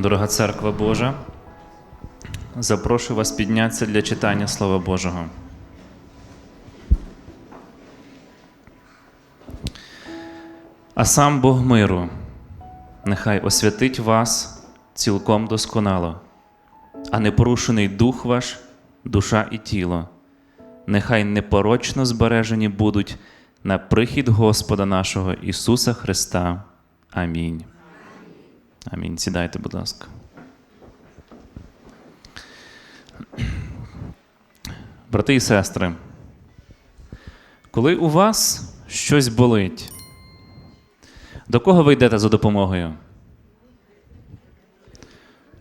Дорога церква Божа, запрошую вас піднятися для читання Слова Божого. А сам Бог миру, нехай освятить вас цілком досконало, а непорушений дух ваш, душа і тіло, нехай непорочно збережені будуть на прихід Господа нашого Ісуса Христа. Амінь. Амінь. Сідайте, будь ласка. Брати і сестри, коли у вас щось болить, до кого ви йдете за допомогою?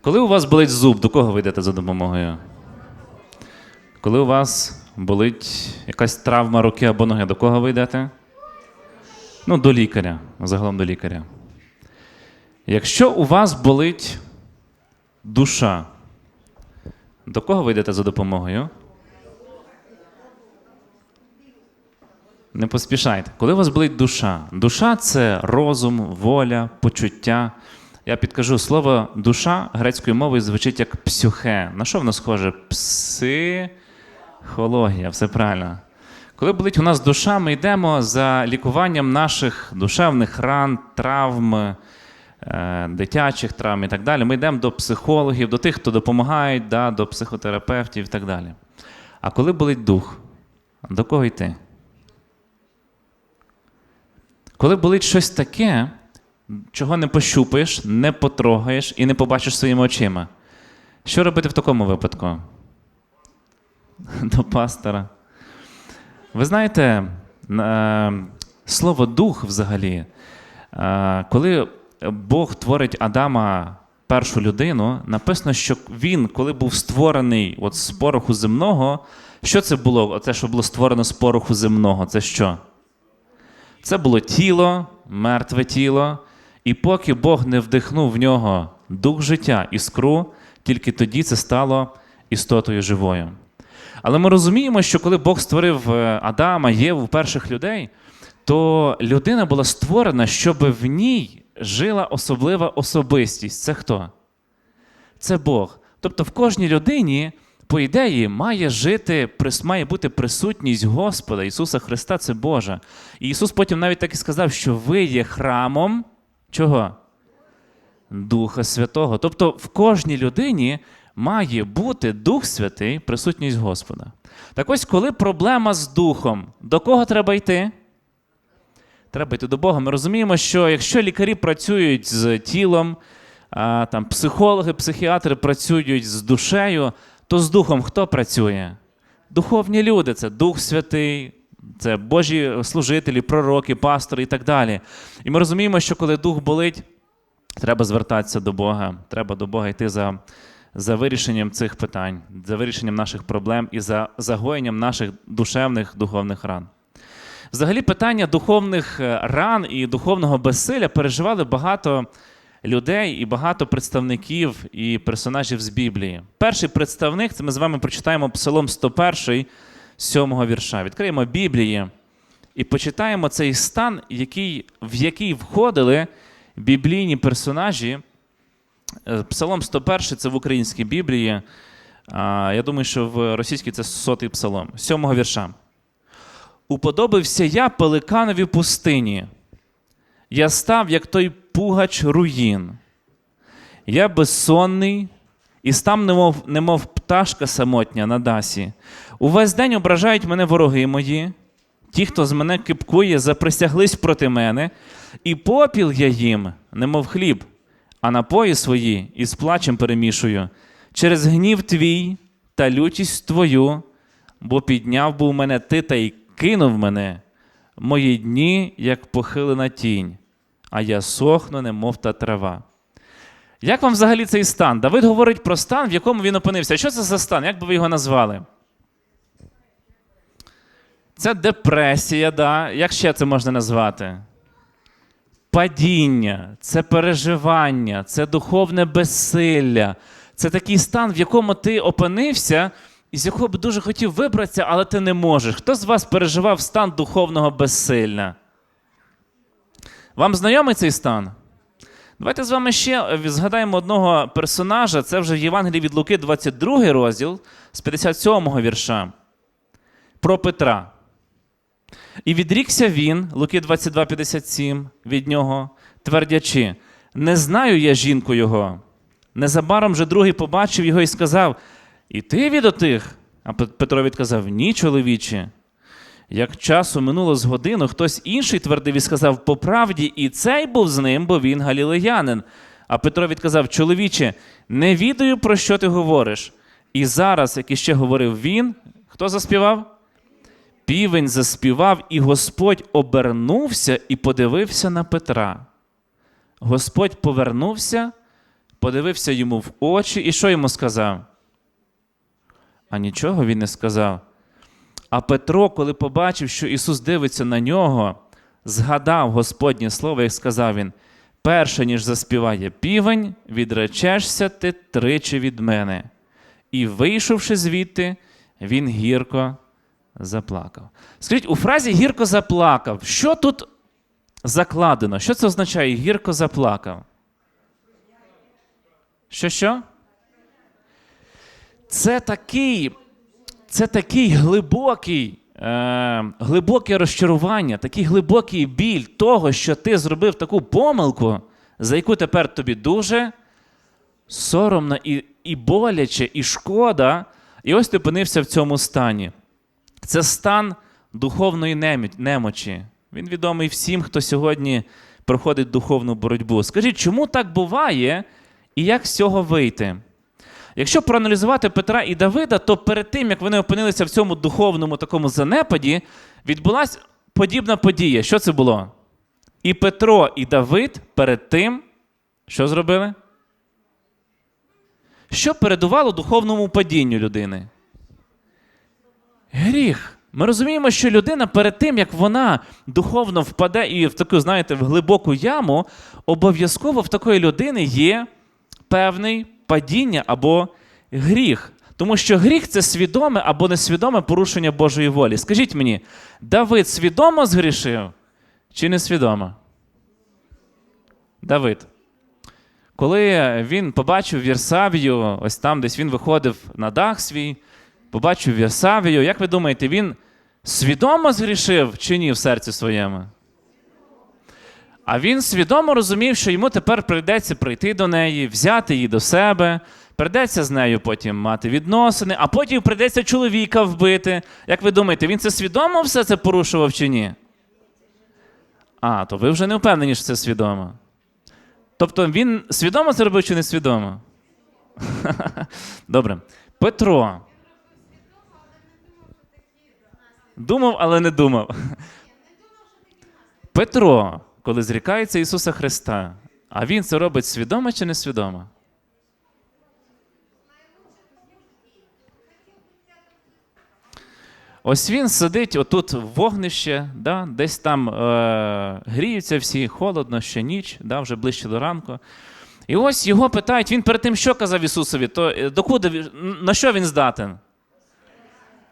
Коли у вас болить зуб, до кого ви йдете за допомогою? Коли у вас болить якась травма руки або ноги, до кого ви йдете? Ну, до лікаря, загалом до лікаря. Якщо у вас болить душа, до кого ви йдете за допомогою? Не поспішайте. Коли у вас болить душа, душа це розум, воля, почуття. Я підкажу слово душа грецькою мовою звучить як псюхе. На що воно схоже? Психологія, все правильно. Коли болить у нас душа, ми йдемо за лікуванням наших душевних ран, травм, дитячих травм і так далі. Ми йдемо до психологів, до тих, хто допомагають, да, до психотерапевтів і так далі. А коли болить дух, до кого йти? Коли болить щось таке, чого не пощупаєш, не потрогаєш і не побачиш своїми очима, що робити в такому випадку? До пастора. Ви знаєте, е, слово дух взагалі, е, коли Бог творить Адама першу людину, написано, що він, коли був створений от з пороху земного, що це було? Оце, що було створено з пороху земного, це що? Це було тіло, мертве тіло, і поки Бог не вдихнув в нього дух життя, іскру, тільки тоді це стало істотою живою. Але ми розуміємо, що коли Бог створив е, Адама, Єву, перших людей, то людина була створена, щоб в ній жила особлива особистість. Це хто? Це Бог. Тобто в кожній людині, по ідеї, має жити, має бути присутність Господа Ісуса Христа, це Божа. І Ісус потім навіть так і сказав, що ви є храмом чого? Духа Святого. Тобто в кожній людині має бути Дух Святий, присутність Господа. Так ось, коли проблема з духом, до кого треба йти? Треба йти до Бога. Ми розуміємо, що якщо лікарі працюють з тілом, а, там, психологи, психіатри працюють з душею, то з духом хто працює? Духовні люди це Дух Святий, це Божі служителі, пророки, пастори і так далі. І ми розуміємо, що коли дух болить, треба звертатися до Бога, треба до Бога йти за, за вирішенням цих питань, за вирішенням наших проблем і за загоєнням наших душевних духовних ран. Взагалі, питання духовних е, ран і духовного безсилля переживали багато людей і багато представників і персонажів з Біблії. Перший представник це ми з вами прочитаємо Псалом 101, 7 вірша. Відкриємо Біблії і почитаємо цей стан, який, в який входили біблійні персонажі. Е, Псалом 101 це в українській Біблії. Я думаю, що в російській це сотий псалом, 7 вірша. Уподобився я пеликанові пустині. Я став, як той пугач руїн. Я безсонний, і став, немов, немов пташка самотня на дасі. Увесь день ображають мене вороги мої, ті, хто з мене кипкує, заприсяглись проти мене, і попіл я їм, немов хліб, а напої свої із плачем перемішую. Через гнів твій та лютість твою, бо підняв був мене ти та й кинув мене, мої дні, як похилена тінь, а я сохну, немов та трава. Як вам взагалі цей стан? Давид говорить про стан, в якому він опинився. Що це за стан? Як би ви його назвали? Це депресія, да? як ще це можна назвати? Падіння, це переживання, це духовне безсилля. Це такий стан, в якому ти опинився, і з якого б дуже хотів вибратися, але ти не можеш. Хто з вас переживав стан духовного безсилля? Вам знайомий цей стан? Давайте з вами ще е, згадаємо одного персонажа. Це вже в Євангелії від Луки, 22 розділ з 57 вірша. Про Петра. І відрікся він, Луки 22,57 від нього, твердячи: Не знаю я жінку його. Незабаром же другий побачив його і сказав: І ти від отих? А Петро відказав: Ні, чоловіче. Як часу минуло з годину, хтось інший твердив і сказав: по правді, і цей був з ним, бо він галілеянин. А Петро відказав: Чоловіче, не відаю, про що ти говориш. І зараз, як іще говорив він, хто заспівав? Півень заспівав, і Господь обернувся і подивився на Петра. Господь повернувся, подивився йому в очі, і що йому сказав? А нічого він не сказав. А Петро, коли побачив, що Ісус дивиться на нього, згадав Господнє слово, як сказав він: перше, ніж заспіває півень, відречешся ти тричі від мене. І, вийшовши звідти, він гірко заплакав. Скажіть, у фразі гірко заплакав, що тут закладено? Що це означає гірко заплакав? Що що? Це такий це такий глибокий, е, глибоке розчарування, такий глибокий біль того, що ти зробив таку помилку, за яку тепер тобі дуже соромно і, і боляче, і шкода. І ось ти опинився в цьому стані. Це стан духовної немочі. Він відомий всім, хто сьогодні проходить духовну боротьбу. Скажіть, чому так буває і як з цього вийти? Якщо проаналізувати Петра і Давида, то перед тим, як вони опинилися в цьому духовному такому занепаді, відбулася подібна подія. Що це було? І Петро, і Давид перед тим, що зробили? Що передувало духовному падінню людини? Гріх. Ми розуміємо, що людина перед тим, як вона духовно впаде і в таку, знаєте, в глибоку яму, обов'язково в такої людини є певний падіння або гріх. Тому що гріх це свідоме або несвідоме порушення Божої волі. Скажіть мені, Давид свідомо згрішив чи несвідомо? Давид. Коли він побачив Вірсавію, ось там десь він виходив на дах свій, побачив Вірсавію, як ви думаєте, він свідомо згрішив чи ні в серці своєму? А він свідомо розумів, що йому тепер прийдеться прийти до неї, взяти її до себе, прийдеться з нею потім мати відносини, а потім прийдеться чоловіка вбити. Як ви думаєте, він це свідомо все це порушував чи ні? А, то ви вже не впевнені, що це свідомо. Тобто він свідомо це робив чи не свідомо? Добре. Петро. Думав, але не думав. Петро, коли зрікається Ісуса Христа, а Він це робить свідомо чи несвідомо? Ось він сидить отут в вогнище, да, десь там е, гріються всі, холодно, ще ніч, да, вже ближче до ранку. І ось його питають, він перед тим, що казав Ісусові, то е, докуди, на що він здатен?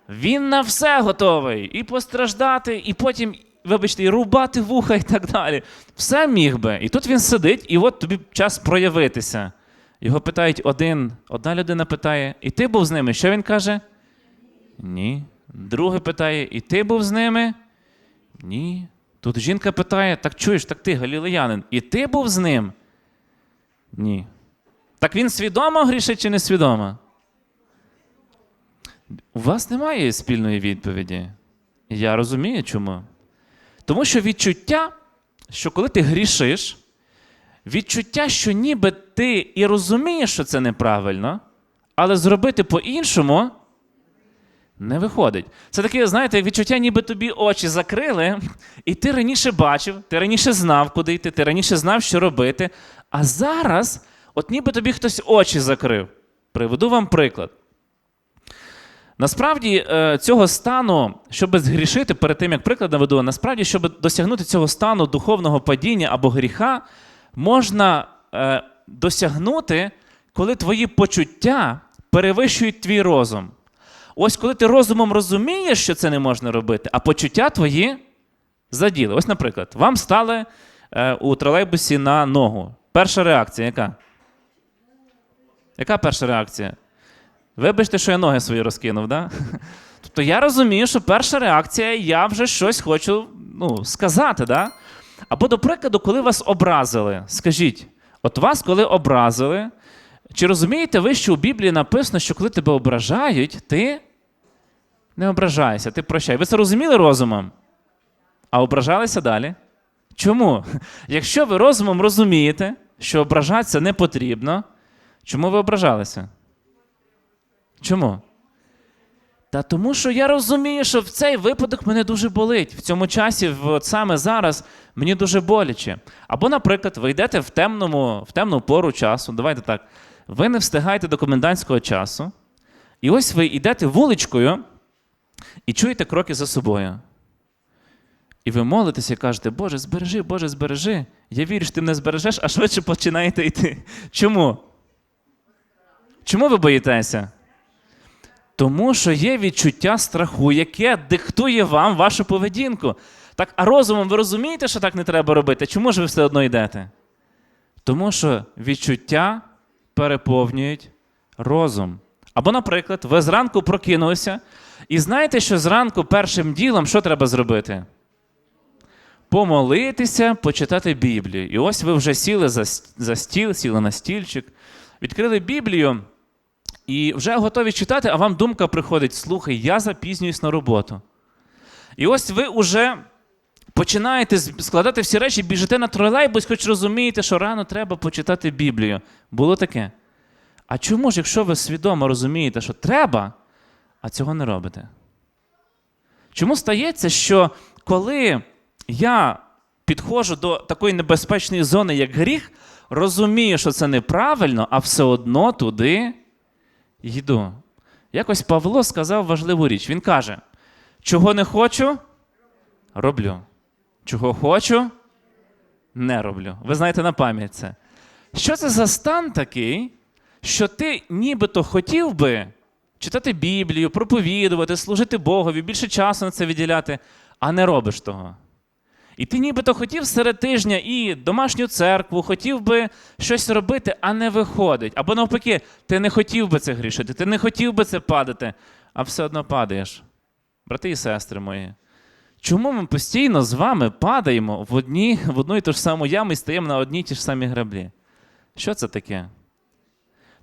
Він на все готовий. І постраждати, і потім, вибачте, і рубати вуха і так далі. Все міг би. І тут він сидить, і от тобі час проявитися. Його питають один, одна людина питає, і ти був з ними? Що він каже? Ні. Другий питає, і ти був з ними? Ні. Тут жінка питає: так чуєш, так ти галілеянин, і ти був з ним? Ні. Так він свідомо грішить чи несвідомо? У вас немає спільної відповіді. Я розумію, чому. Тому що відчуття, що коли ти грішиш, відчуття, що ніби ти і розумієш, що це неправильно, але зробити по-іншому не виходить. Це таке, знаєте, відчуття, ніби тобі очі закрили, і ти раніше бачив, ти раніше знав, куди йти, ти раніше знав, що робити. А зараз, от ніби тобі хтось очі закрив. Приведу вам приклад. Насправді е, цього стану, щоб згрішити, перед тим як приклад наведу, насправді, щоб досягнути цього стану духовного падіння або гріха, можна е, досягнути, коли твої почуття перевищують твій розум. Ось коли ти розумом розумієш, що це не можна робити, а почуття твої заділи. Ось, наприклад, вам стали е, у тролейбусі на ногу. Перша реакція яка? Яка перша реакція? Вибачте, що я ноги свої розкинув, да? Тобто я розумію, що перша реакція, я вже щось хочу ну, сказати, да? Або, до прикладу, коли вас образили, скажіть, от вас, коли образили, чи розумієте ви, що у Біблії написано, що коли тебе ображають, ти не ображайся, ти прощай. Ви це розуміли розумом? А ображалися далі? Чому? Якщо ви розумом розумієте, що ображатися не потрібно, чому ви ображалися? Чому? Та тому, що я розумію, що в цей випадок мене дуже болить. В цьому часі, от саме зараз, мені дуже боляче. Або, наприклад, ви йдете в, темному, в темну пору часу, давайте так, ви не встигаєте до комендантського часу, і ось ви йдете вуличкою і чуєте кроки за собою. І ви молитеся і кажете, Боже, збережи, Боже, збережи. Я вірю, що ти мене збережеш, а швидше починаєте йти. Чому? Чому ви боїтеся? Тому що є відчуття страху, яке диктує вам вашу поведінку. Так, а розумом ви розумієте, що так не треба робити? Чому ж ви все одно йдете? Тому що відчуття переповнюють розум. Або, наприклад, ви зранку прокинулися, і знаєте, що зранку першим ділом що треба зробити? Помолитися, почитати Біблію. І ось ви вже сіли за, стіл, сіли на стільчик, відкрили Біблію і вже готові читати, а вам думка приходить: слухай, я запізнююсь на роботу. І ось ви вже починаєте складати всі речі, біжите на тролейбус, хоч розумієте, що рано треба почитати Біблію. Було таке. А чому ж, якщо ви свідомо розумієте, що треба, а цього не робите? Чому стається, що коли я підходжу до такої небезпечної зони, як гріх, розумію, що це неправильно, а все одно туди йду. Якось Павло сказав важливу річ. Він каже: чого не хочу, роблю. Чого хочу, не роблю. Ви знаєте на пам'ять це. Що це за стан такий, що ти нібито хотів би читати Біблію, проповідувати, служити Богові, більше часу на це виділяти, а не робиш того. І ти нібито хотів серед тижня і домашню церкву, хотів би щось робити, а не виходить. Або навпаки, ти не хотів би це грішити, ти не хотів би це падати, а все одно падаєш. Брати і сестри мої. Чому ми постійно з вами падаємо в, одні, в одну і ту ж саму яму і стаємо на одній ті ж самі граблі? Що це таке?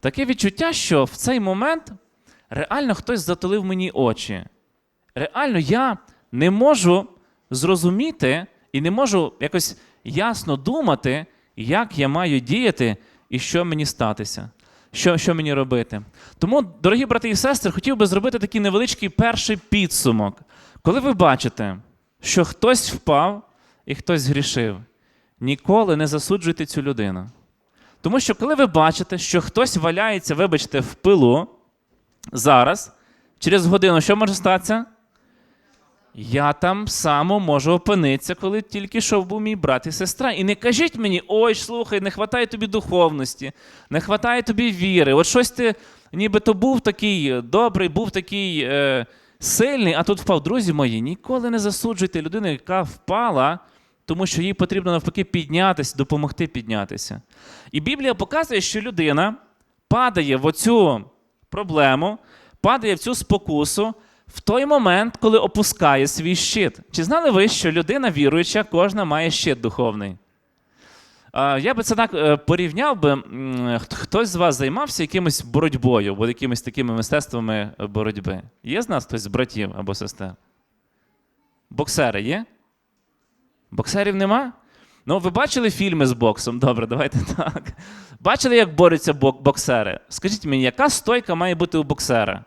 Таке відчуття, що в цей момент реально хтось затулив мені очі. Реально, я не можу зрозуміти і не можу якось ясно думати, як я маю діяти і що мені статися, що, що мені робити. Тому, дорогі брати і сестри, хотів би зробити такий невеличкий перший підсумок. Коли ви бачите, що хтось впав і хтось згрішив, ніколи не засуджуйте цю людину. Тому що коли ви бачите, що хтось валяється, вибачте, в пилу зараз, через годину що може статися? Я там само можу опинитися, коли тільки що був мій брат і сестра. І не кажіть мені, ой, слухай, не вистачає тобі духовності, не вистачає тобі віри. От щось ти нібито був такий добрий, був такий е, сильний, а тут впав. Друзі мої, ніколи не засуджуйте людину, яка впала, тому що їй потрібно навпаки піднятися, допомогти піднятися. І Біблія показує, що людина падає в оцю проблему, падає в цю спокусу в той момент, коли опускає свій щит. Чи знали ви, що людина віруюча, кожна має щит духовний? Я би це так е, порівняв би, хтось з вас займався якимось боротьбою, або якимись такими мистецтвами боротьби. Є з нас хтось з братів або сестер? Боксери є? Боксерів нема? Ну, ви бачили фільми з боксом? Добре, давайте так. Бачили, як борються боксери? Скажіть мені, яка стойка має бути у боксера?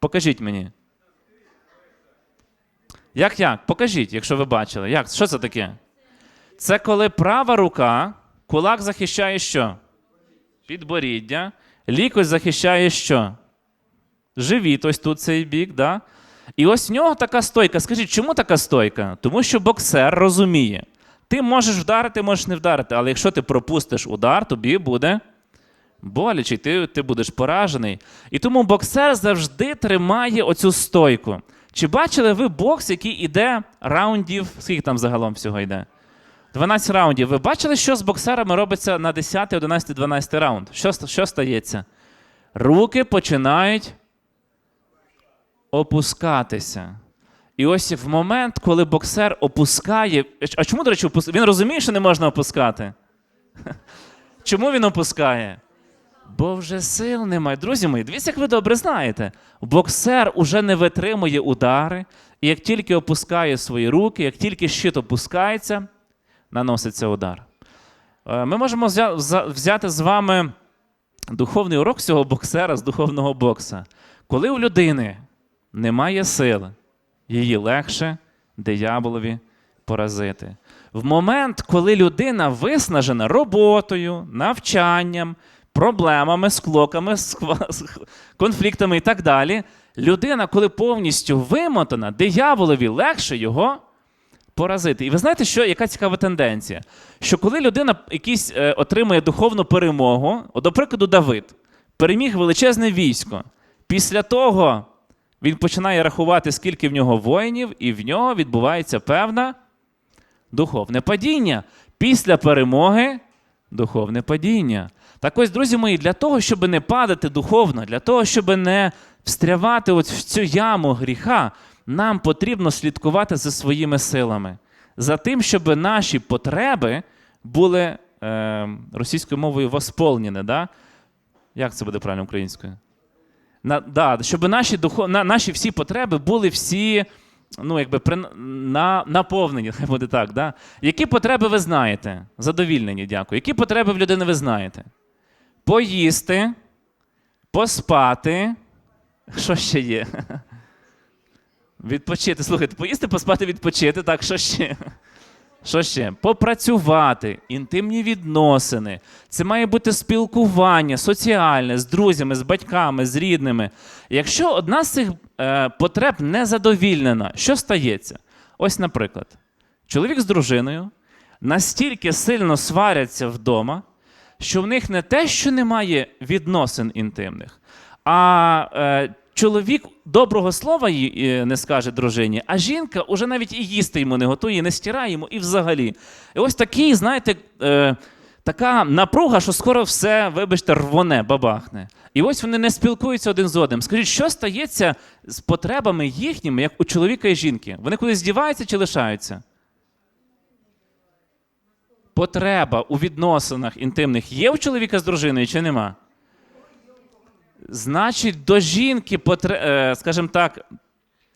Покажіть мені. Як як? Покажіть, якщо ви бачили. Як? Що це таке? Це коли права рука, кулак захищає що? Підборіддя. Лікоть захищає що? Живіт, ось тут цей бік, да? І ось в нього така стойка. Скажіть, чому така стойка? Тому що боксер розуміє. Ти можеш вдарити, можеш не вдарити, але якщо ти пропустиш удар, тобі буде боляче, і ти, ти будеш поражений. І тому боксер завжди тримає оцю стойку. Чи бачили ви бокс, який іде раундів, скільки там загалом всього йде? 12 раундів. Ви бачили, що з боксерами робиться на 10, 11, 12 раунд? Що, що стається? Руки починають опускатися. І ось в момент, коли боксер опускає. А чому, до речі, він розуміє, що не можна опускати? Чому він опускає? Бо вже сил немає. Друзі мої, дивіться, як ви добре знаєте. Боксер уже не витримує удари, і як тільки опускає свої руки, як тільки щит опускається, наноситься удар. Е, Ми можемо взяти з вами духовний урок цього боксера з духовного бокса. Коли у людини немає сили, її легше дияволові поразити. В момент, коли людина виснажена роботою, навчанням, проблемами, склоками, конфліктами і так далі, людина, коли повністю вимотана, дияволові легше його поразити. І ви знаєте, що яка цікава тенденція? Що коли людина якісь е, отримує духовну перемогу, от, до прикладу, Давид переміг величезне військо. Після того він починає рахувати, скільки в нього воїнів, і в нього відбувається певна духовне падіння. Після перемоги духовне падіння. Так ось, друзі мої, для того, щоб не падати духовно, для того, щоб не встрявати от в цю яму гріха, нам потрібно слідкувати за своїми силами, за тим, щоб наші потреби були е, російською мовою восполнені. Да? Як це буде правильно українською? На, да, щоб наші, духов, на, наші всі потреби були всі ну, якби, при, на, наповнені, хай буде так. Да? Які потреби ви знаєте? Задовільнені, дякую. Які потреби в людини ви знаєте? Поїсти, поспати. Що ще є? Відпочити. Слухайте, поїсти, поспати, відпочити. Так, що ще? Що ще? Попрацювати, інтимні відносини. Це має бути спілкування соціальне з друзями, з батьками, з рідними. Якщо одна з цих е, потреб не задовільнена, що стається? Ось, наприклад, чоловік з дружиною настільки сильно сваряться вдома, що в них не те, що немає відносин інтимних, а е, чоловік доброго слова їй е, не скаже дружині, а жінка уже навіть і їсти йому не готує, не стирає йому і взагалі. І ось такий, знаєте, е, така напруга, що скоро все, вибачте, рвоне, бабахне. І ось вони не спілкуються один з одним. Скажіть, що стається з потребами їхніми, як у чоловіка і жінки? Вони кудись здіваються чи лишаються? Потреба у відносинах інтимних є у чоловіка з дружиною чи нема? Значить, до жінки, е, скажімо так,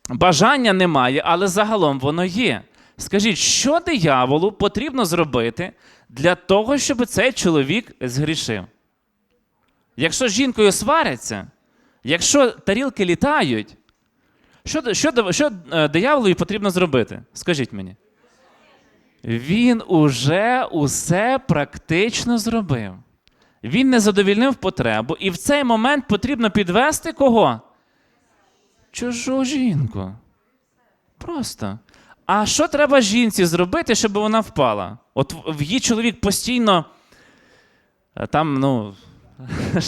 бажання немає, але загалом воно є. Скажіть, що дияволу потрібно зробити для того, щоб цей чоловік згрішив? Якщо з жінкою сваряться, якщо тарілки літають, що, що, що е, дияволові потрібно зробити? Скажіть мені. Він уже усе практично зробив. Він не задовільнив потребу, і в цей момент потрібно підвести кого? Чужу жінку. Просто. А що треба жінці зробити, щоб вона впала? От в- її чоловік постійно. е, Там, ну.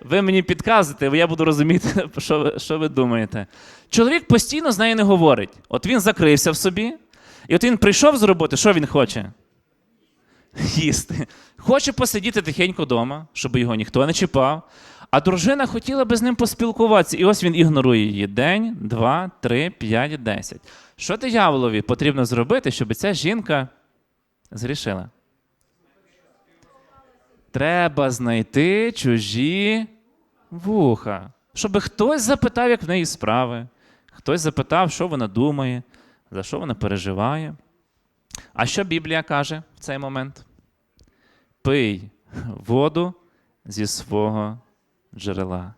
Ви мені підказуєте, я буду розуміти, що ви, що ви думаєте. Чоловік постійно з нею не говорить. От він закрився в собі, і от він прийшов з роботи, що він хоче? Їсти. Хоче посидіти тихенько вдома, щоб його ніхто не чіпав. А дружина хотіла би з ним поспілкуватися. І ось він ігнорує її день, два, три, п'ять, десять. Що дияволові потрібно зробити, щоб ця жінка згрішила? Треба знайти чужі вуха. Щоб хтось запитав, як в неї справи, хтось запитав, що вона думає, за що вона переживає. А що Біблія каже в цей момент? Пий воду зі свого джерела.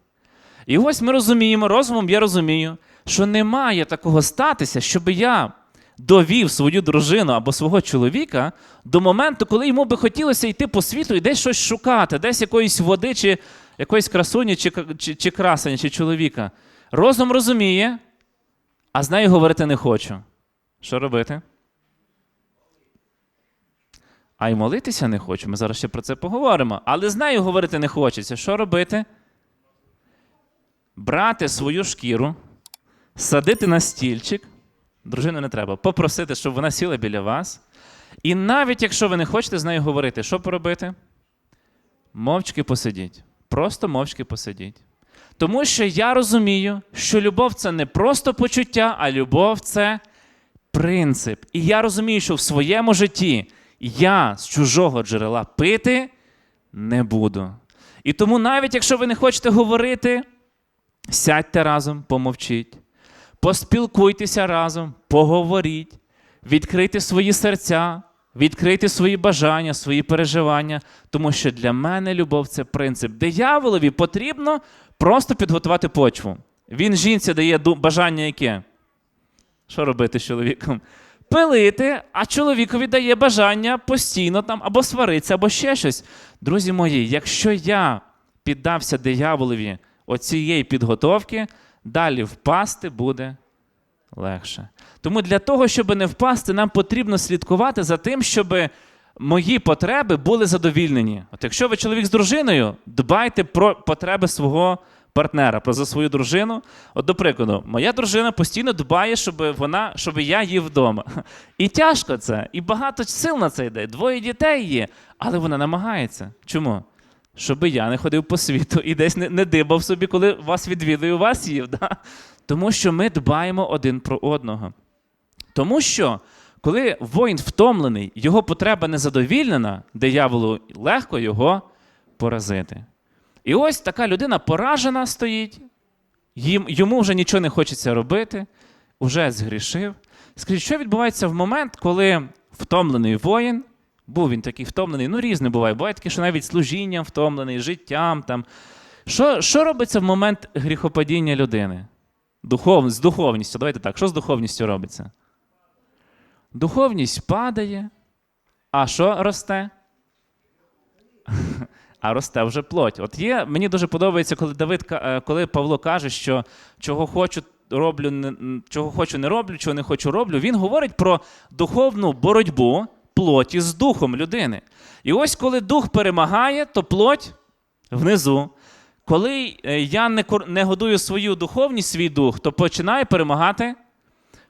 І ось ми розуміємо, розумом я розумію, що не має такого статися, щоб я довів свою дружину або свого чоловіка до моменту, коли йому би хотілося йти по світу і десь щось шукати, десь якоїсь води, чи якоїсь красуні, чи, чи, чи красення, чи чоловіка. Розум розуміє, а з нею говорити не хочу. Що робити? А й молитися не хочу. Ми зараз ще про це поговоримо. Але з нею говорити не хочеться. Що робити? Брати свою шкіру, садити на стільчик. Дружину не треба, попросити, щоб вона сіла біля вас. І навіть якщо ви не хочете з нею говорити, що поробити? Мовчки посидіть. Просто мовчки посидіть. Тому що я розумію, що любов це не просто почуття, а любов це принцип. І я розумію, що в своєму житті я з чужого джерела пити не буду. І тому, навіть якщо ви не хочете говорити, сядьте разом, помовчіть, поспілкуйтеся разом, поговоріть, відкрийте свої серця, відкрийте свої бажання, свої переживання, тому що для мене любов це принцип. Дияволові потрібно просто підготувати почву. Він жінці дає бажання яке? Що робити з чоловіком? Пилити, а чоловікові дає бажання постійно там або сваритися, або ще щось. Друзі мої, якщо я піддався дияволові оцієї підготовки, далі впасти буде легше. Тому для того, щоб не впасти, нам потрібно слідкувати за тим, щоб мої потреби були задовільнені. От якщо ви чоловік з дружиною, дбайте про потреби свого партнера, про за свою дружину. От, до прикладу, моя дружина постійно дбає, щоб вона, щоб я їв вдома. І тяжко це, і багато сил на це йде. Двоє дітей є, але вона намагається. Чому? Щоб я не ходив по світу і десь не, не дибав собі, коли вас відвідую, вас їв. Да? Тому що ми дбаємо один про одного. Тому що, коли воїн втомлений, його потреба не задовільнена, дияволу легко його поразити. І ось така людина поражена стоїть, йому вже нічого не хочеться робити, вже згрішив. Скажіть, що відбувається в момент, коли втомлений воїн, був він такий втомлений, ну різне буває. Буває таке, що навіть служінням втомлений, життям там. Що, що робиться в момент гріхопадіння людини? Духов, з духовністю, давайте так, що з духовністю робиться? Духовність падає, а що росте? А росте вже плоть. От є, мені дуже подобається, коли Давид, е, коли Павло каже, що чого хочу, роблю, чого хочу, не роблю, чого не хочу, роблю. Він говорить про духовну боротьбу плоті з духом людини. І ось коли дух перемагає, то плоть внизу. Коли е, я не, не годую свою духовність, свій дух, то починає перемагати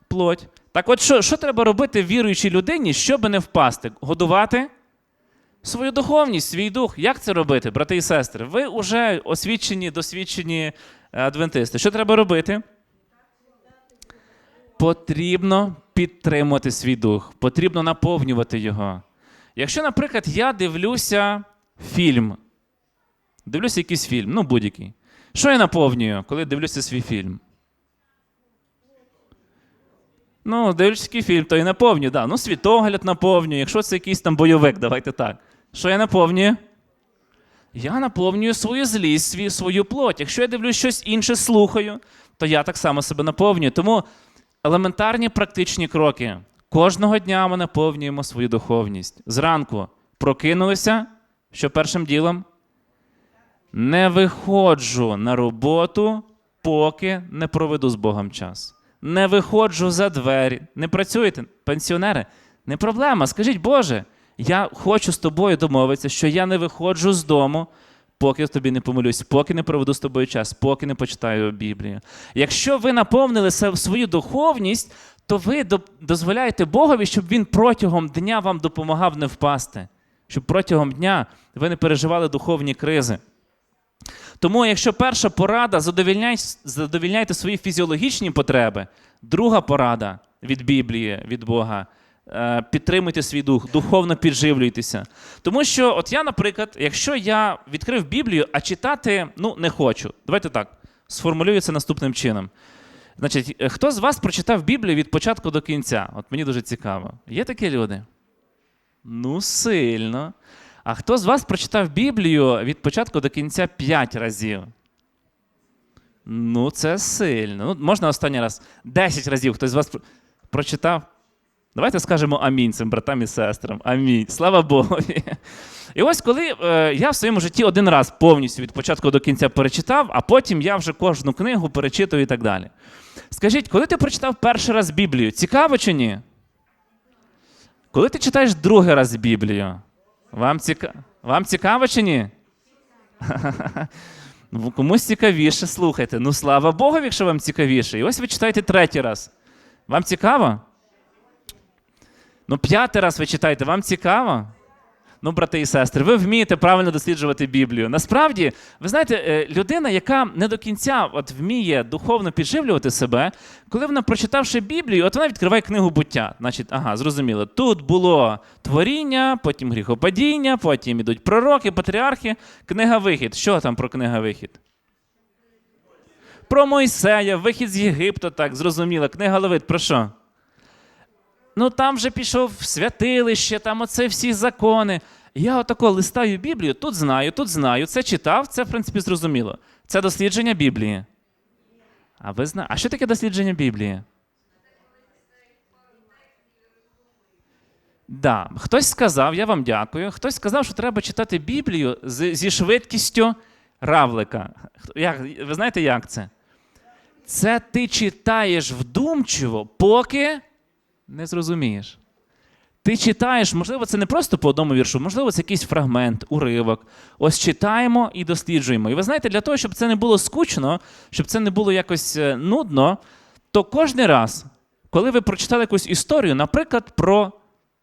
плоть. Так от що, що треба робити віруючій людині, щоб не впасти? Годувати свою духовність, свій дух. Як це робити, брати і сестри? Ви вже освічені, досвідчені е, адвентисти. Що треба робити? Потрібно підтримувати свій дух, потрібно наповнювати його. Якщо, наприклад, я дивлюся фільм, дивлюся якийсь фільм, ну будь-який. Що я наповнюю, коли дивлюся свій фільм? Ну, дивлюся який фільм, то і наповнюю, да. Ну, світогляд наповнюю. Якщо це якийсь там бойовик, давайте так. Що я наповнюю? Я наповнюю свою злість, свою, плоть. Якщо я дивлюсь щось інше, слухаю, то я так само себе наповнюю. Тому елементарні практичні кроки. Кожного дня ми наповнюємо свою духовність. Зранку прокинулися, що першим ділом не виходжу на роботу, поки не проведу з Богом час. Не виходжу за двері. Не працюєте, пенсіонери. Не проблема. Скажіть, Боже, я хочу з тобою домовитися, що я не виходжу з дому, поки тобі не помолюсь, поки не проведу з тобою час, поки не почитаю Біблію. Якщо ви наповнили свою духовність, то ви дозволяєте Богові, щоб він протягом дня вам допомагав не впасти, щоб протягом дня ви не переживали духовні кризи. Тому, якщо перша порада, задовільняйте свої фізіологічні потреби, друга порада від Біблії, від Бога, підтримуйте свій дух, духовно підживлюйтеся. Тому що, от я, наприклад, якщо я відкрив Біблію, а читати ну, не хочу, давайте так, сформулюю це наступним чином. Значить, е, хто з вас прочитав Біблію від початку до кінця? От мені дуже цікаво. Є такі люди? Ну, сильно. А хто з вас прочитав Біблію від початку до кінця п'ять разів? Ну, це сильно. Ну, можна останній раз. Десять разів хтось з вас прочитав. Давайте скажемо амінь цим братам і сестрам. Амінь. Слава Богу. І ось коли е, я в своєму житті один раз повністю від початку до кінця перечитав, а потім я вже кожну книгу перечитую і так далі. Скажіть, коли ти прочитав перший раз Біблію, цікаво чи ні? Коли ти читаєш другий раз Біблію, вам, ціка... вам цікаво чи ні? Ну, комусь цікавіше, слухайте. Ну, слава Богу, якщо вам цікавіше. І ось ви читаєте третій раз. Вам цікаво? Ну, п'ятий раз ви читаєте, вам цікаво? Ну, брати і сестри, ви вмієте правильно досліджувати Біблію. Насправді, ви знаєте, е, людина, яка не до кінця от вміє духовно підживлювати себе, коли вона, прочитавши Біблію, от вона відкриває книгу буття. Значить, ага, зрозуміло, тут було творіння, потім гріхопадіння, потім ідуть пророки, патріархи, книга вихід. Що там про книга вихід? Про Мойсея, вихід з Єгипту, так, зрозуміло. Книга Левит, про що? Ну там вже пішов святилище, там оце всі закони. Я отако листаю Біблію, тут знаю, тут знаю, це читав, це, в принципі, зрозуміло. Це дослідження Біблії. А ви знаєте, а що таке дослідження Біблії? Да. Хтось сказав, я вам дякую. Хтось сказав, що треба читати Біблію з, зі швидкістю равлика. Як, ви знаєте, як це? Це ти читаєш вдумчиво, поки не зрозумієш. Ти читаєш, можливо, це не просто по одному віршу, можливо, це якийсь фрагмент, уривок. Ось читаємо і досліджуємо. І ви знаєте, для того, щоб це не було скучно, щоб це не було якось е, нудно, то кожен раз, коли ви прочитали якусь історію, наприклад, про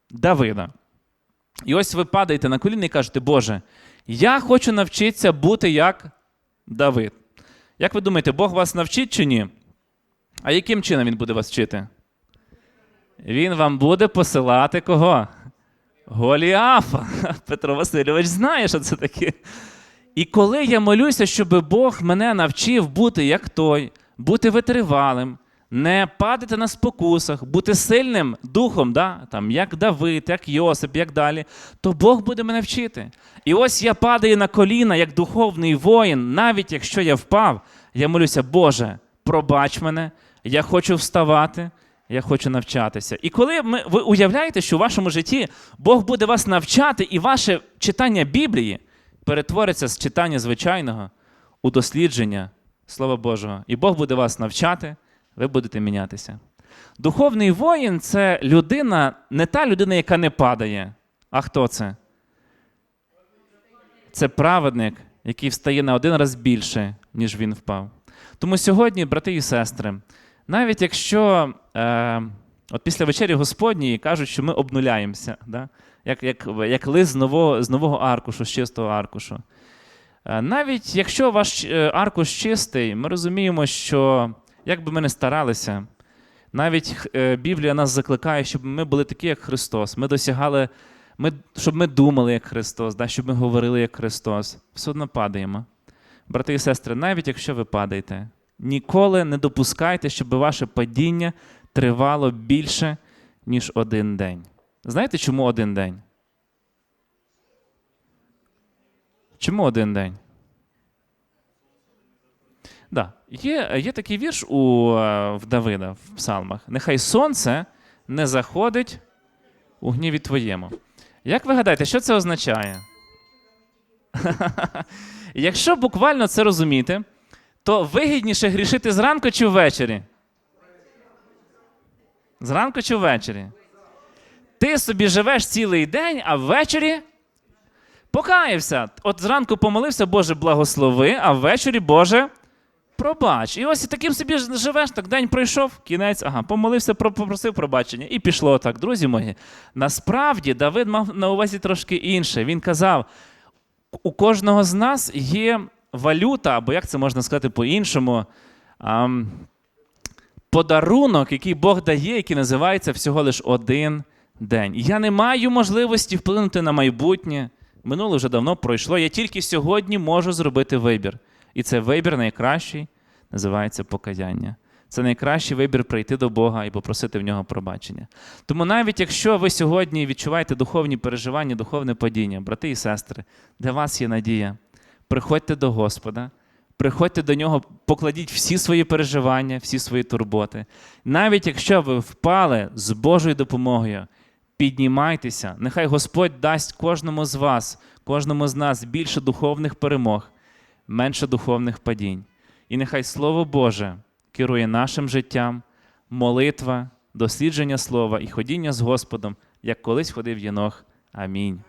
Давида, і ось ви падаєте на коліна і кажете, Боже, я хочу навчитися бути як Давид. Як ви думаєте, Бог вас навчить чи ні? А яким чином він буде вас вчити? Він вам буде посилати кого? Голіафа. Петро Васильович знає, що це таке. І коли я молюся, щоб Бог мене навчив бути як той, бути витривалим, не падати на спокусах, бути сильним духом, да? там, як Давид, як Йосип, як далі, то Бог буде мене вчити. І ось я падаю на коліна як духовний воїн, навіть якщо я впав, я молюся, Боже, пробач мене, я хочу вставати. Я хочу навчатися. І коли ми, ви уявляєте, що у вашому житті Бог буде вас навчати, і ваше читання Біблії перетвориться з читання звичайного у дослідження Слова Божого. І Бог буде вас навчати, ви будете мінятися. Духовний воїн це людина, не та людина, яка не падає. А хто це? Це праведник, який встає на один раз більше, ніж він впав. Тому сьогодні, брати і сестри, навіть якщо е, от після вечері Господньої кажуть, що ми обнуляємося, да? як як, як лист з нового, з нового аркушу, з чистого аркушу. Е, навіть якщо ваш е, аркуш чистий, ми розуміємо, що як би ми не старалися, навіть е, Біблія нас закликає, щоб ми були такі, як Христос. Ми досягали, ми, щоб ми думали, як Христос, да? щоб ми говорили, як Христос. Все одно падаємо. Брати і сестри, навіть якщо ви падаєте, Ніколи не допускайте, щоб ваше падіння тривало більше, ніж один день. Знаєте, чому один день? Чому один день? Да. Є є такий вірш у, е, в Давида в псалмах. Нехай сонце не заходить у гніві твоєму. Як ви гадаєте, що це означає? Якщо буквально це розуміти, то вигідніше грішити зранку чи ввечері? Зранку чи ввечері? Ти собі живеш цілий день, а ввечері покаявся. От зранку помолився, Боже, благослови, а ввечері, Боже, пробач. І ось і таким собі живеш, так день пройшов, кінець, ага, помолився, попросив пробачення. І пішло так, друзі мої. Насправді Давид мав на увазі трошки інше. Він казав: у кожного з нас є валюта, або як це можна сказати по-іншому, подарунок, який Бог дає, який називається всього лиш один день. Я не маю можливості вплинути на майбутнє. Минуле вже давно пройшло. Я тільки сьогодні можу зробити вибір. І це вибір найкращий, називається покаяння. Це найкращий вибір прийти до Бога і попросити в нього пробачення. Тому навіть якщо ви сьогодні відчуваєте духовні переживання, духовне падіння, брати і сестри, для вас є надія приходьте до Господа, приходьте до нього, покладіть всі свої переживання, всі свої турботи. Навіть якщо ви впали з Божою допомогою, піднімайтеся, нехай Господь дасть кожному з вас, кожному з нас більше духовних перемог, менше духовних падінь. І нехай Слово Боже керує нашим життям, молитва, дослідження слова і ходіння з Господом, як колись ходив Єнох. Амінь.